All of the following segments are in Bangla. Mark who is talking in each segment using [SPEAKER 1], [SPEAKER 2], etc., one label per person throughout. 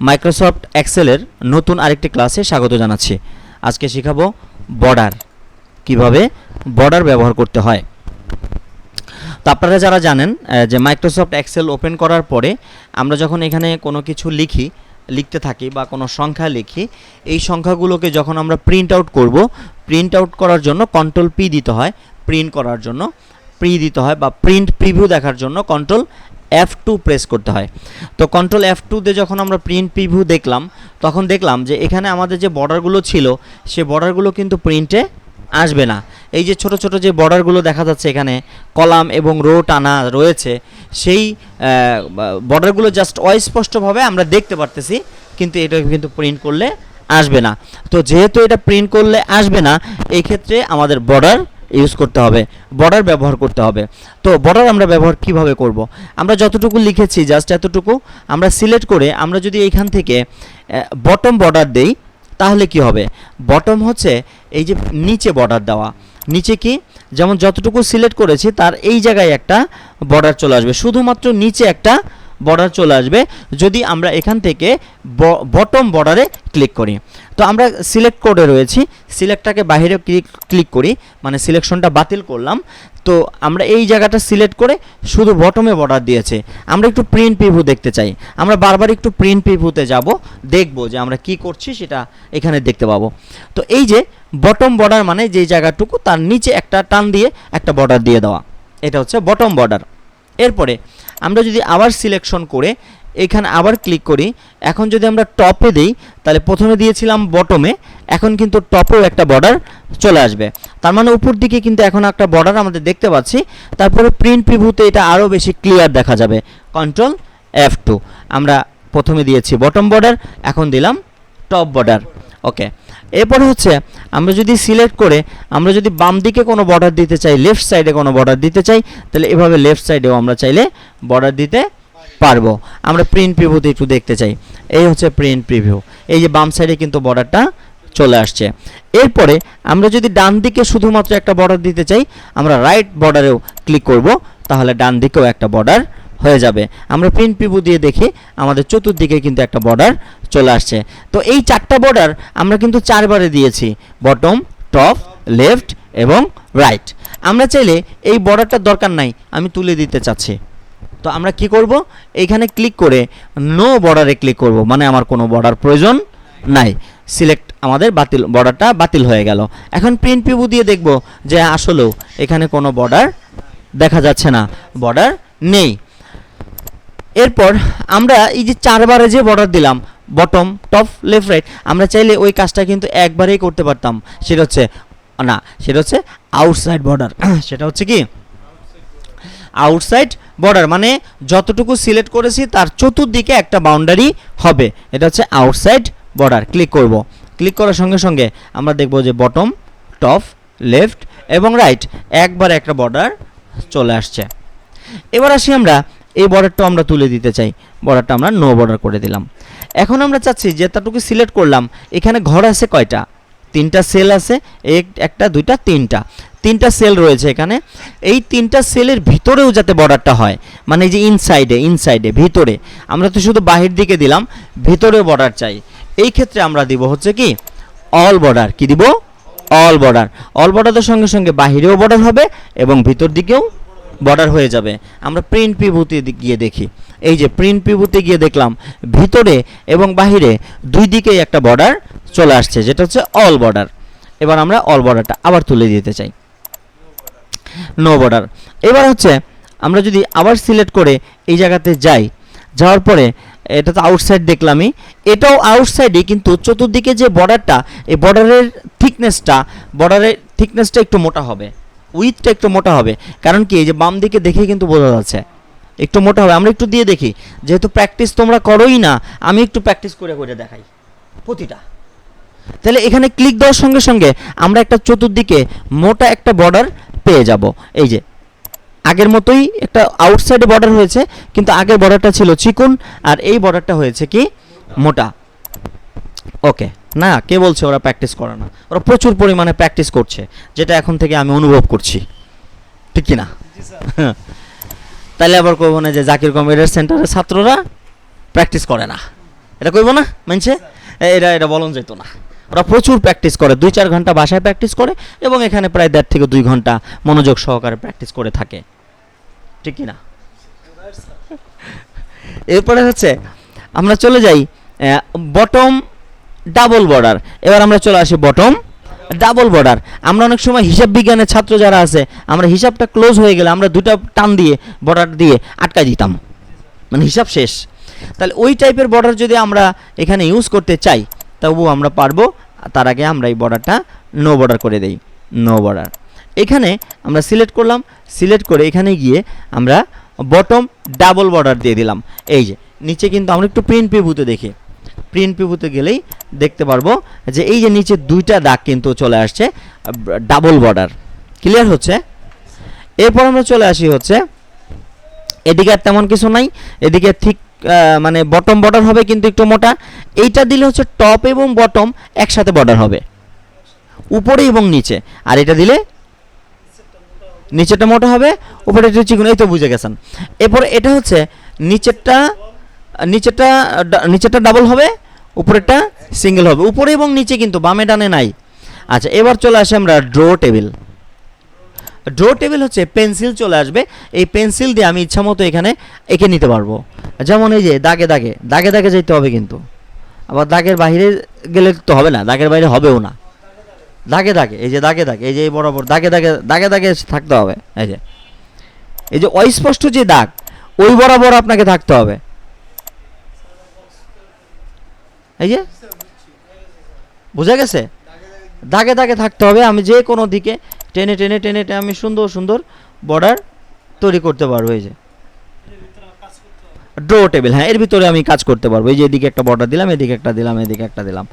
[SPEAKER 1] মাইক্রোসফট এক্সেলের নতুন আরেকটি ক্লাসে স্বাগত জানাচ্ছি। আজকে শেখাবো বর্ডার, কীভাবে বর্ডার ব্যবহার করতে হয়। তো আপনারা যারা জানেন যে মাইক্রোসফট এক্সেল ওপেন করার পরে আমরা যখন এখানে কোনো কিছু লিখি, লিখতে থাকি বা কোনো সংখ্যা লিখি, এই সংখ্যাগুলোকে যখন আমরা প্রিন্ট আউট করব প্রিন্ট আউট করার জন্য কন্ট্রোল পি দিতে হয় প্রিন্ট করার জন্য প্রি দিতে হয় বা প্রিন্ট প্রিভিউ দেখার জন্য কন্ট্রোল এফ টু প্রেস করতে হয়। তো কন্ট্রোল এফ টুতে যখন আমরা প্রিন্ট প্রিভিউ দেখলাম, তখন দেখলাম যে এখানে আমাদের যে বর্ডারগুলো ছিল, সে বর্ডারগুলো কিন্তু প্রিন্টে আসবে না। এই যে ছোট ছোট যে বর্ডারগুলো দেখা যাচ্ছে এখানে, কলাম এবং রো টানা রয়েছে, সেই বর্ডারগুলো জাস্ট অস্পষ্টভাবে আমরা দেখতে পারতেছি, কিন্তু এটা কিন্তু প্রিন্ট করলে আসবে না। তো যেহেতু এটা প্রিন্ট করলে আসবে না এই ক্ষেত্রে আমাদের বর্ডার ইউজ করতে হবে বর্ডার ব্যবহার করতে হবে। তো বর্ডার আমরা ব্যবহার কীভাবে করব? আমরা যতটুকু লিখেছি জাস্ট এতটুকু, আমরা সিলেক্ট করে আমরা যদি এইখান থেকে বটম বর্ডার দেই, তাহলে কি হবে? বটম হচ্ছে এই যে নিচে বর্ডার দেওয়া। নিচে কি? যেমন যতটুকু সিলেক্ট করেছি, তার এই জায়গায় একটা বর্ডার চলে আসবে। শুধুমাত্র নিচে একটা বর্ডার চলে আসবে। যদি আমরা এখান থেকে বটম বর্ডারে ক্লিক করি। তো আমরা সিলেক্ট করে রয়েছি। সিলেক্টটাকে বাইরে ক্লিক ক্লিক করি। মানে সিলেকশনটা বাতিল করলাম। তো আমরা এই জায়গাটা সিলেক্ট করে শুধু বটমে বর্ডার দিয়েছে। আমরা একটু প্রিন্ট প্রিভিউ দেখতে চাই। আমরা বারবার একটু প্রিন্ট প্রিভিউতে যাব। দেখব যে আমরা কি করছি, সেটা এখানে দেখতে পাবো। তো এই যে বটম বর্ডার মানে যে জায়গাটুকু, তার নিচে একটা টান দিয়ে একটা বর্ডার দিয়ে দেওয়া। এটা হচ্ছে বটম বর্ডার এরপরে আমরা যদি আবার সিলেকশন করে এখানে আবার ক্লিক করি। এখন যদি আমরা টপে দিই, তাহলে প্রথমে দিয়েছিলাম বটমে এখন কিন্তু টপেও একটা বর্ডার চলে আসবে। তার মানে উপর দিকে কিন্তু এখন একটা বর্ডার আমাদের দেখতে পাচ্ছি। তারপরে প্রিন্ট প্রিভিউতে এটা আরও বেশি ক্লিয়ার দেখা যাবে। কন্ট্রোল এফ টু আমরা প্রথমে দিয়েছি বটম বর্ডার এখন দিলাম টপ বর্ডার ওকে এরপর হচ্ছে, আমরা যদি সিলেক্ট করে, আমরা যদি বাম দিকে কোনো বর্ডার দিতে চাই লেফট সাইডে কোনো বর্ডার দিতে চাই, তাহলে এভাবে লেফট সাইডেও আমরা চাইলে বর্ডার দিতে পারব। আমরা প্রিন্ট প্রিভিউতে একটু দেখতে চাই। এই হচ্ছে প্রিন্ট প্রিভিউ এই যে বাম সাইডে কিন্তু বর্ডারটা চলে আসছে। এরপরে আমরা যদি ডান দিকে শুধুমাত্র একটা বর্ডার দিতে চাই, আমরা রাইট বর্ডারেও ক্লিক করব, তাহলে ডান দিকেও একটা বর্ডার হয়ে যাবে। আমরা প্রিন্ট প্রিভিউ দিয়ে দেখি, আমাদের চতুর্দিকে কিন্তু একটা বর্ডার চলে আসছে। তো এই চারটা বর্ডার আমরা কিন্তু চারবারে দিয়েছি বটম টপ লেফট এবং রাইট আমরা চাইলে এই বর্ডারটার দরকার নাই, আমি তুলে দিতে চাচ্ছি। তো আমরা কি করব? এইখানে ক্লিক করে নো বর্ডারে ক্লিক করব। মানে আমার কোনো বর্ডার প্রয়োজন নাই। সিলেক্ট আমাদের বাতিল বর্ডারটা বাতিল হয়ে গেল। এখন প্রিন্ট প্রিভিউ দিয়ে দেখব যে আসলেও এখানে কোনো বর্ডার দেখা যাচ্ছে না। বর্ডার নেই। এরপর আমরা এই যে চারবারে যে বর্ডার দিলাম বটম টপ লেফট রাইট আমরা চাইলে ওই কাজটা কিন্তু একবারেই করতে পারতাম। সেটা হচ্ছে, না, সেটা হচ্ছে আউটসাইড বর্ডার সেটা হচ্ছে কি? আউটসাইড বর্ডার মানে যতটুকু সিলেক্ট করেছি তার চতুর্দিকে একটা বাউন্ডারি হবে। এটা হচ্ছে আউটসাইড বর্ডার ক্লিক করব। ক্লিক করার সঙ্গে সঙ্গে আমরা দেখব যে বটম টপ লেফট এবং রাইট একবার একটা বর্ডার চলে আসছে। এবার আসি আমরা, এই বর্ডারটা আমরা তুলে দিতে চাই। বর্ডারটা আমরা নো বর্ডার করে দিলাম। এখন আমরা চাচ্ছি যে তাটুকু সিলেক্ট করলাম, এখানে ঘর আছে কয়টা? তিনটা সেল আছে, এক- একটা, দুইটা, তিনটা। তিনটা সেল রয়েছে এখানে। এই তিনটা সেলের ভিতরেও যাতে বর্ডারটা হয় মানে যে ইনসাইডে ইনসাইডে ভিতরে। আমরা তো শুধু বাহির দিকে দিলাম ভিতরে বর্ডার চাই। এই ক্ষেত্রে আমরা দিব হচ্ছে কি অল বর্ডার কি দিব? অল বর্ডার অল বর্ডারের সঙ্গে সঙ্গে বাহিরেও বর্ডার হবে এবং ভিতর দিকেও বর্ডার হয়ে যাবে। আমরা প্রিন্ট পিভুতে গিয়ে দেখি। এই যে প্রিন্ট পিভুতে গিয়ে দেখলাম, ভিতরে এবং বাহিরে দুই দিকেই একটা বর্ডার চলে আসছে, যেটা হচ্ছে অল বর্ডার এবার আমরা অল বর্ডারটা আবার তুলে দিতে চাই। নো বর্ডার এবার হচ্ছে, আমরা যদি আবার সিলেক্ট করে এই জায়গাতে যাই, যাওয়ার পরে এটা তো আউটসাইড দেখলামই, এটাও আউটসাইডে কিন্তু চতুর্দিকে যে বর্ডারটা এই বর্ডারের থিকনেসটা বর্ডারের থিকনেসটা একটু মোটা হবে। উইথটা একটু মোটা হবে। কারণ কি, এই যে বাম দিকে দেখে কিন্তু বোঝা যাচ্ছে। একটু মোটা হবে। আমরা একটু দিয়ে দেখি। যেহেতু প্র্যাকটিস তোমরা করোই না, আমি একটু প্র্যাকটিস করে করে দেখাই। প্রতিটা। তাহলে এখানে ক্লিক দেওয়ার সঙ্গে সঙ্গে আমরা একটা চতুর্দিকে মোটা একটা বর্ডার পেয়ে যাব। এই যে আগের মতোই একটা আউটসাইডে বর্ডার হয়েছে কিন্তু আগের বর্ডারটা ছিল চিকুন আর এই বর্ডারটা হয়েছে কি মোটা। ওকে না কে বলছে ওরা প্র্যাকটিস করে না? ওরা প্রচুর পরিমাণে প্র্যাকটিস করছে যেটা এখন থেকে আমি অনুভব করছি। ঠিক কি না? তাহলে আবার করব না যে জাকির কম্পিউটার সেন্টারের ছাত্ররা প্র্যাকটিস করে না। এটা কইব না মানছে এটা এটা বলন যেত না। ওরা প্রচুর প্র্যাকটিস করে, দুই চার ঘণ্টা বাসায় প্র্যাকটিস করে এবং এখানে প্রায় দেড় থেকে দুই ঘণ্টা মনোযোগ সহকারে প্র্যাকটিস করে থাকে। ঠিক কি না এরপরে হচ্ছে, আমরা চলে যাই বটম ডাবল বর্ডার এবার আমরা চলে আসি বটম ডাবল বর্ডার আমরা অনেক সময় হিসাব বিজ্ঞানের ছাত্র যারা আছে, আমরা হিসাবটা ক্লোজ হয়ে গেলে আমরা দুটা টান দিয়ে বর্ডার দিয়ে আটকাই দিতাম। মানে হিসাব শেষ। তাহলে ওই টাইপের বর্ডার যদি আমরা এখানে ইউজ করতে চাই তবু আমরা পারব, তার আগে আমরা এই বর্ডারটা নো বর্ডার করে দেই নো বর্ডার এখানে আমরা সিলেক্ট করলাম সিলেক্ট করে এখানে গিয়ে আমরা বটম ডাবল বর্ডার দিয়ে দিলাম। এই যে, নিচে কিন্তু আমরা একটু প্রিন্ট পিভুতে দেখি। প্রিন্ট পিভুতে গেলেই দেখতে পারব যে এই যে নিচে দুইটা দাগ কিন্তু চলে আসছে ডাবল বর্ডার ক্লিয়ার হচ্ছে? এরপর আমরা চলে আসি হচ্ছে, এদিকে আর তেমন কিছু নাই, এদিকে ঠিক মানে বটম বর্ডার হবে কিন্তু একটু মোটা। এইটা দিলে হচ্ছে টপ এবং বটম একসাথে বর্ডার হবে। উপরে এবং নিচে। আর এটা দিলে নিচেরটা মোটা হবে উপরে একটু চিকন। এই তো বুঝে গেছেন। এরপরে এটা হচ্ছে নিচেরটা নিচেরটা নিচেরটা ডাবল হবে, উপরেরটা সিঙ্গেল হবে। উপরে এবং নিচে কিন্তু বামে ডানে নাই। আচ্ছা এবার চলে আসে আমরা ড্র টেবিল ড্র টেবিল হচ্ছে পেন্সিল চলে আসবে। এই পেন্সিল দিয়ে আমি ইচ্ছা মতো এখানে এঁকে নিতে পারব। যেমন এই যে দাগে দাগে দাগে দাগে যেতে হবে কিন্তু। আবার দাগের বাইরে গেলে তো হবে না, দাগের বাইরে হবেও না। দাগে দাগে, এই যে দাগে দাগে, এই যে এই বরাবর, দাগে দাগে দাগে দাগে থাকতে হবে, এই যে। এই যে অস্পষ্ট যে দাগ, ওই বরাবর আপনাকে থাকতে হবে। এই যে? বোঝা গেছে? দাগে দাগে থাকতে হবে। আমি যে কোনো দিকে টেনে টেনে টেনে টেনে আমি সুন্দর সুন্দর বর্ডার তৈরি করতে পারব এই যে। ড্রো টেবিল হ্যাঁ এর ভিতরে আমি কাজ করতে পারব। এই যে এদিকে একটা বর্ডার দিলাম, এদিকে একটা দিলাম, এদিকে একটা দিলাম,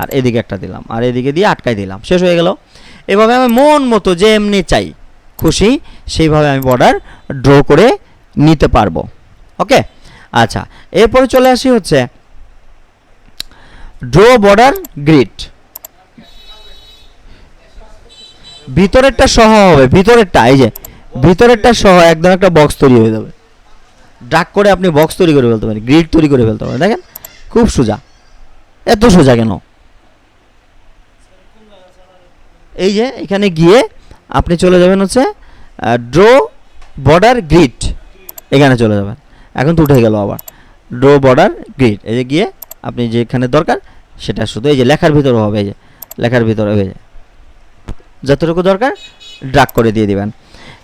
[SPEAKER 1] আর এদিকে একটা দিলাম, আর এদিকে দিয়ে আটকাই দিলাম। শেষ হয়ে গেল। এভাবে আমি মন মতো যে এমনি চাই, খুশি, সেইভাবে আমি বর্ডার ড্র করে নিতে পারব। ওকে? আচ্ছা এরপরে চলে আসি হচ্ছে ড্র বর্ডার গ্রিড ভিতরেরটা সহ হবে, ভিতরেরটা, এই যে, ভিতরেরটা সহ একদম একটা বক্স তৈরি হয়ে যাবে। ড্রাগ করে আপনি বক্স তৈরি করে ফেলতে পারেন গ্রিড তৈরি করে ফেলতে পারেন। দেখেন, খুব সোজা। এত সোজা কেন? এই যে, এখানে গিয়ে আপনি চলে যাবেন হচ্ছে ড্রো বর্ডার গ্রিড এখানে চলে যাবেন। এখন তো উঠে গেল আবার। ড্র বর্ডার গ্রিড এই যে গিয়ে আপনি যেখানে দরকার, সেটা শুধু এই যে লেখার ভিতরে হবে, এই যে, লেখার ভিতরে হয়ে যায়। যতটুকু দরকার ড্রাগ করে দিয়ে দিবেন।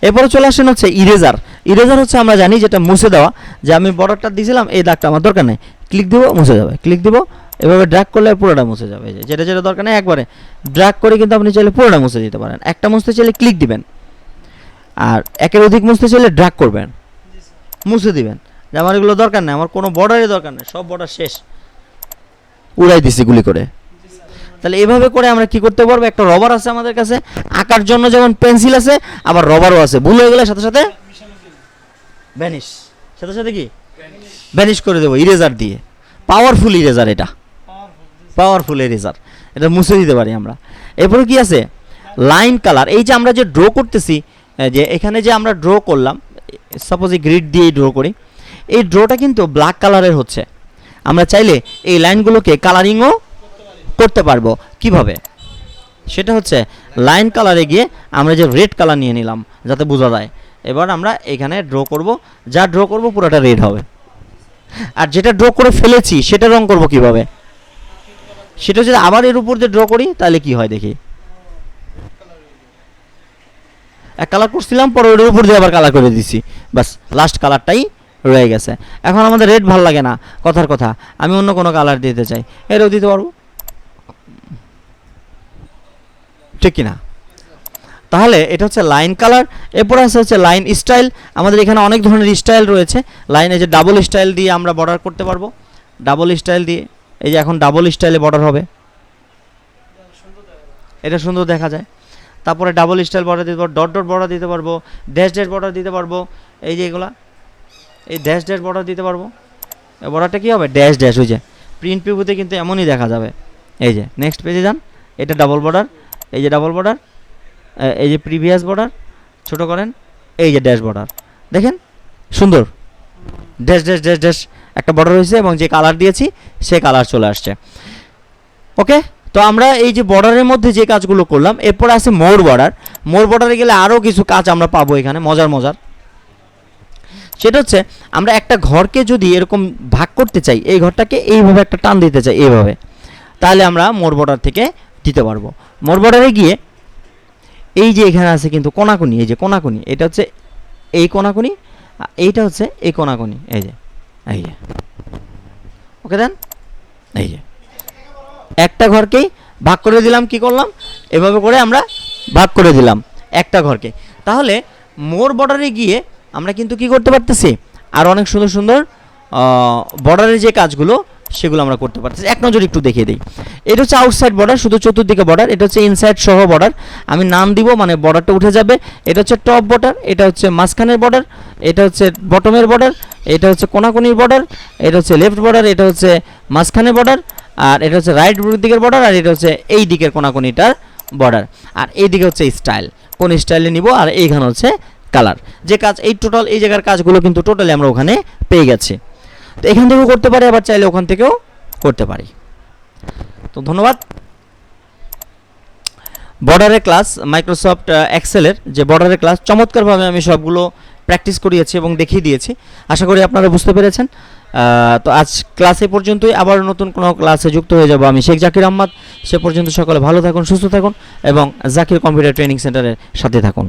[SPEAKER 1] এরপরে চলে আসেন হচ্ছে ইরেজার ইরেজার হচ্ছে আমরা জানি যেটা মুছে দেওয়া, যে আমি বর্ডারটা দিয়েছিলাম, এই দাগটা আমার দরকার নেই। ক্লিক দিব, মুছে যাবে। ক্লিক দিব, এভাবে ড্রাগ করলে পুরোটা মুছে যাবে। যেটা যেটা দরকার নেই, একবারে ড্রাগ করে কিন্তু আপনি চাইলে পুরোটা মুছে দিতে পারেন। একটা মুছতে চাইলে ক্লিক দিবেন। আর একের অধিক মুছতে চাইলে ড্রাগ করবেন। মুছে দিবেন। যে আমার এগুলো দরকার নেই, আমার কোনো বর্ডারই দরকার নেই, সব বর্ডার শেষ। উড়াই দিছি গুলি করে। তাহলে এভাবে করে আমরা কি করতে পারব? একটা রবার আছে আমাদের কাছে। আঁকার জন্য যেমন পেন্সিল আছে, আবার রবারও আছে। ভুল হয়ে গেলে সাথে সাথে ভ্যানিশ সাথে সাথে কি? ভ্যানিশ করে দেবো ইরেজার দিয়ে। পাওয়ারফুল ইরেজার এটা। পাওয়ারফুল ইরেজার এটা মুছে দিতে পারি আমরা। এরপরে কি আছে? লাইন কালার এই যে আমরা যে ড্র করতেছি যে এখানে যে আমরা ড্র করলাম সাপোজ এই গ্রিড দিয়ে ড্র করি, এই ড্রটা কিন্তু ব্ল্যাক কালারের হচ্ছে। আমরা চাইলে এই লাইনগুলোকে কালারিংও করতে পারব। কীভাবে? সেটা হচ্ছে লাইন কালারে গিয়ে আমরা যে রেড কালার নিয়ে নিলাম, যাতে বোঝা যায়। এবার আমরা এখানে ড্র করব। যা ড্র করব পুরোটা রেড হবে। আর যেটা ড্র করে ফেলেছি, সেটা রং করব কীভাবে? সেটা যদি আবার এর উপর দিয়ে ড্র করি, তাহলে কি হয় দেখি? এক কালার করছিলাম, পরে ওটার উপর দিয়ে আবার কালার করে দিছি। বাস লাস্ট কালারটাই রয়ে গেছে। এখন আমাদের রেড ভালো লাগে না, কথার কথা। আমি অন্য কোনো কালার দিতে চাই। এটাও দিতে পারব। ঠিক কি না তাহলে এটা হচ্ছে লাইন কালার, এরপর আছে হচ্ছে লাইন স্টাইল। আমাদের এখানে অনেক ধরনের স্টাইল রয়েছে। লাইনে যে ডাবল স্টাইল দিয়ে আমরা বর্ডার করতে পারব। ডাবল স্টাইল দিয়ে, এই যে এখন ডাবল স্টাইলে বর্ডার হবে। এটা সুন্দর দেখা যায়। তারপরে ডাবল স্টাইল বর্ডার দিতে পারব ডট ডট বর্ডার দিতে পারব ড্যাশ ড্যাশ বর্ডার দিতে পারব। এই যে এগুলা, এই ড্যাশ ড্যাশ বর্ডার দিতে পারব। বর্ডারটা কী হবে? ড্যাশ ড্যাশ ওই যে। প্রিন্ট পিপুতে কিন্তু এমনই দেখা যাবে। এই যে নেক্সট পেজে যান। এটা ডাবল বর্ডার এই যে ডাবল বর্ডার এই যে প্রিভিয়াস বর্ডার ছোট করেন, এই যে ড্যাশ বর্ডার দেখেন, সুন্দর। ড্যাশ ড্যাশ ড্যাশ ড্যাশ একটা বর্ডার হয়েছে এবং যে কালার দিয়েছি, সে কালার চলে আসছে। ওকে তো আমরা এই যে বর্ডারের মধ্যে যে কাজগুলো করলাম, এরপর আছে মোর বর্ডার মোর বর্ডারে গেলে আরও কিছু কাজ আমরা পাবো এখানে, মজার মজার। সেটা হচ্ছে, আমরা একটা ঘরকে যদি এরকম ভাগ করতে চাই, এই ঘরটাকে এইভাবে একটা টান দিতে চাই, এইভাবে। তাহলে আমরা মোর বর্ডার থেকে দিতে পারব। মোর বর্ডারে গিয়ে এই যে এখানে আছে কিন্তু কোনাকুনি, এই যে কোনাকুনি, এটা হচ্ছে এই কোনাকুনি এইটা হচ্ছে এই কোনাকুনি, এই যে এই যে। ওকে দেন? এই যে। একটা ঘরকেই ভাগ করে দিলাম, কি করলাম? এভাবে করে আমরা ভাগ করে দিলাম একটা ঘরকে। তাহলে মোর বর্ডারে গিয়ে আমরা কিন্তু কি করতে পারতেছি? আর অনেক সুন্দর সুন্দর বর্ডারের যে কাজগুলো সেগুলো আমরা করতে পারতেছি এক নজর একটু দেখিয়ে দিই এটা হচ্ছে আউটসাইড বর্ডার শুধু চতুর্দিকে বর্ডার এটা হচ্ছে ইনসাইড সহ বর্ডার আমি নাম দিব মানে বর্ডারটা উঠে যাবে এটা হচ্ছে টপ বর্ডার এটা হচ্ছে মাঝখানের বর্ডার এটা হচ্ছে বটমের বর্ডার এটা হচ্ছে কোনাকুনির বর্ডার এটা হচ্ছে লেফট বর্ডার এটা হচ্ছে মাঝখানের বর্ডার আর এটা হচ্ছে রাইট দিকের বর্ডার আর এটা হচ্ছে এই দিকের কোনাকুনিটার বর্ডার আর এই দিকে হচ্ছে স্টাইল কোন স্টাইলে নিব আর এইখানে হচ্ছে কালার যে কাজ এই টোটাল এই জায়গার কাজগুলো কিন্তু টোটালি আমরা ওখানে পেয়ে গেছি তো এখান থেকেও করতে পারি, আবার চাইলে ওখান থেকেও করতে পারি। তো ধন্যবাদ। বর্ডারের ক্লাস, মাইক্রোসফট এক্সেলের যে বর্ডারের ক্লাস, চমৎকারভাবে আমি সবগুলো প্র্যাকটিস করিয়েছি এবং দেখিয়ে দিয়েছি। আশা করি আপনারা বুঝতে পেরেছেন। তো আজ ক্লাসে পর্যন্তই। আবার নতুন কোনো ক্লাসে যুক্ত হয়ে যাব আমি শেখ জাকির আহমদ। সে পর্যন্ত সকলে ভালো থাকুন, সুস্থ থাকুন এবং জাকির কম্পিউটার ট্রেনিং সেন্টারের সাথে থাকুন।